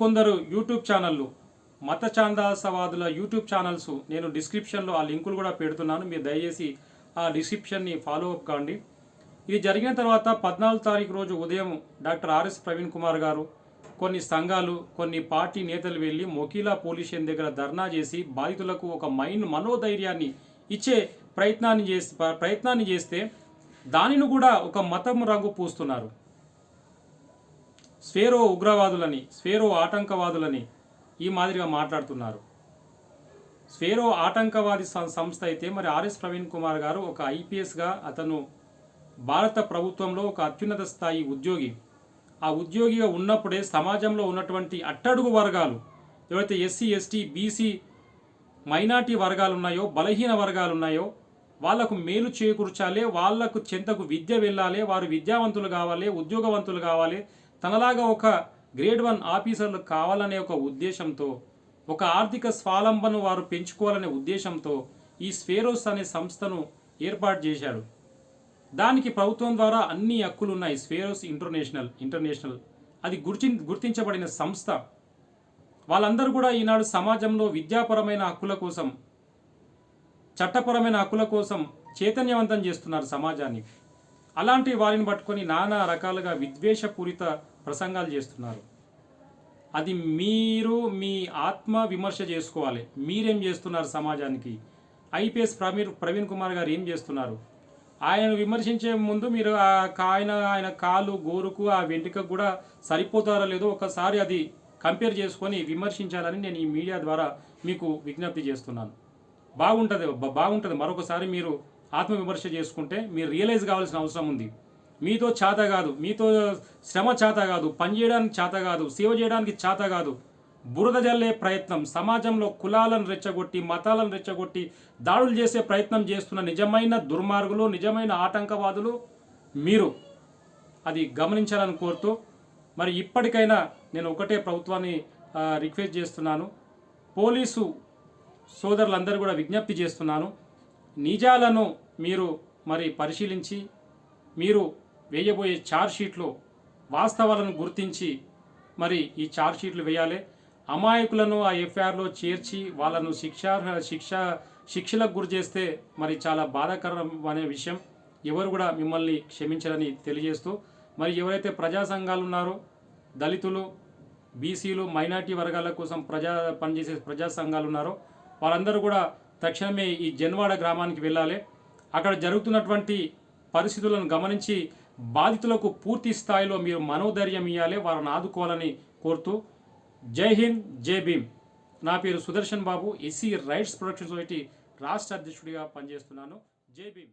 కొందరు యూట్యూబ్ ఛానళ్ళు మత చాందాసవాదుల యూట్యూబ్ ఛానల్స్ నేను డిస్క్రిప్షన్లో ఆ లింకులు కూడా పెడుతున్నాను. మీరు దయచేసి ఆ డిస్క్రిప్షన్ని ఫాలో అప్ కాండి. ఇది జరిగిన తర్వాత పద్నాలుగు తారీఖు రోజు ఉదయం డాక్టర్ ఆర్ఎస్ ప్రవీణ్ కుమార్ గారు కొన్ని సంఘాలు కొన్ని పార్టీ నేతలు వెళ్ళి మొకీలా పోలీస్ స్టేషన్ దగ్గర ధర్నా చేసి బాధితులకు ఒక మైండ్ మనోధైర్యాన్ని ఇచ్చే ప్రయత్నాన్ని చేసి ప్రయత్నాన్ని చేస్తే దానిని కూడా ఒక మతం రంగు పూస్తున్నారు. స్వేరో ఉగ్రవాదులని స్వేరో ఆటంకవాదులని ఈ మాదిరిగా మాట్లాడుతున్నారు. స్వేరో ఆటంకవాది సం- సంస్థ అయితే మరి ఆర్ఎస్ ప్రవీణ్ కుమార్ గారు ఒక ఐపీఎస్గా అతను భారత ప్రభుత్వంలో ఒక అత్యున్నత స్థాయి ఉద్యోగి. ఆ ఉద్యోగిగా ఉన్నప్పుడే సమాజంలో ఉన్నటువంటి అట్టడుగు వర్గాలు ఎవరైతే ఎస్సీ ఎస్టీ బీసీ మైనార్టీ వర్గాలు ఉన్నాయో బలహీన వర్గాలు ఉన్నాయో వాళ్ళకు మేలు చేకూర్చాలి వాళ్ళకు చెంతకు విద్య వెళ్ళాలి వారు విద్యావంతులు కావాలి ఉద్యోగవంతులు కావాలి తనలాగా ఒక గ్రేడ్ వన్ ఆఫీసర్లు కావాలనే ఒక ఉద్దేశంతో ఒక ఆర్థిక స్వాలంబను వారు పెంచుకోవాలనే ఉద్దేశంతో ఈ స్ఫేరోస్ అనే సంస్థను ఏర్పాటు చేశాడు. దానికి ప్రభుత్వం ద్వారా అన్ని హక్కులు ఉన్నాయి స్ఫేరోస్ ఇంటర్నేషనల్ ఇంటర్నేషనల్. అది గుర్తి గుర్తించబడిన సంస్థ. వాళ్ళందరూ కూడా ఈనాడు సమాజంలో విద్యాపరమైన హక్కుల కోసం చట్టపరమైన హక్కుల కోసం చైతన్యవంతం చేస్తున్నారు సమాజాన్ని. అలాంటి వారిని పట్టుకొని నానా రకాలుగా విద్వేషపూరిత ప్రసంగాలు చేస్తున్నారు. అది మీరు మీ ఆత్మ విమర్శ చేసుకోవాలి. మీరేం చేస్తున్నారు సమాజానికి? ఐపీఎస్ ప్రవీణ్ ప్రవీణ్ కుమార్ గారు ఏం చేస్తున్నారు? ఆయనను విమర్శించే ముందు మీరు ఆ ఆయన ఆయన కాలు గోరుకు ఆ వెంట్రుకకు కూడా సరిపోతారో లేదో ఒకసారి అది కంపేర్ చేసుకొని విమర్శించాలని నేను ఈ మీడియా ద్వారా మీకు విజ్ఞప్తి చేస్తున్నాను. బాగుంటుంది బాగుంటుంది. మరొకసారి మీరు ఆత్మవిమర్శ చేసుకుంటే మీరు రియలైజ్ కావాల్సిన అవసరం ఉంది. మీతో చేత కాదు మీతో శ్రమ చేత కాదు పని చేయడానికి చేత కాదు సేవ చేయడానికి చేత కాదు బురద జల్లే ప్రయత్నం సమాజంలో కులాలను రెచ్చగొట్టి మతాలను రెచ్చగొట్టి దాడులు చేసే ప్రయత్నం చేస్తున్న నిజమైన దుర్మార్గులు నిజమైన ఆటంకవాదులు మీరు. అది గమనించాలని కోరుతూ మరి ఇప్పటికైనా నేను ఒకటే ప్రభుత్వాన్ని రిక్వెస్ట్ చేస్తున్నాను. పోలీసు సోదరులందరూ కూడా విజ్ఞప్తి చేస్తున్నాను. నిజాలను మీరు మరి పరిశీలించి మీరు వేయబోయే షీట్లో వాస్తవాలను గుర్తించి మరి ఈ షీట్లు వేయాలి. అమాయకులను ఆ ఎఫ్ఐఆర్లో చేర్చి వాళ్ళను శిక్షార్హ శిక్ష శిక్షలకు గురి చేస్తే మరి చాలా బాధాకరం అనే విషయం. ఎవరు కూడా మిమ్మల్ని క్షమించాలని తెలియజేస్తూ మరి ఎవరైతే ప్రజా సంఘాలు ఉన్నారో దళితులు బీసీలు మైనార్టీ వర్గాల కోసం ప్రజా పనిచేసే ప్రజా సంఘాలు ఉన్నారో వాళ్ళందరూ కూడా తక్షణమే ఈ జన్వాడ గ్రామానికి వెళ్ళాలి. అక్కడ జరుగుతున్నటువంటి పరిస్థితులను గమనించి బాధితులకు పూర్తి స్థాయిలో మీరు మనోధైర్యం ఇవ్వాలి వారిని ఆదుకోవాలని కోరుతూ జై హింద్ జై భీమ్. నా పేరు Sudarshan Babu SC rights protection society రాష్ట్ర అధ్యక్షుడిగా పనిచేస్తున్నాను. జై భీమ్.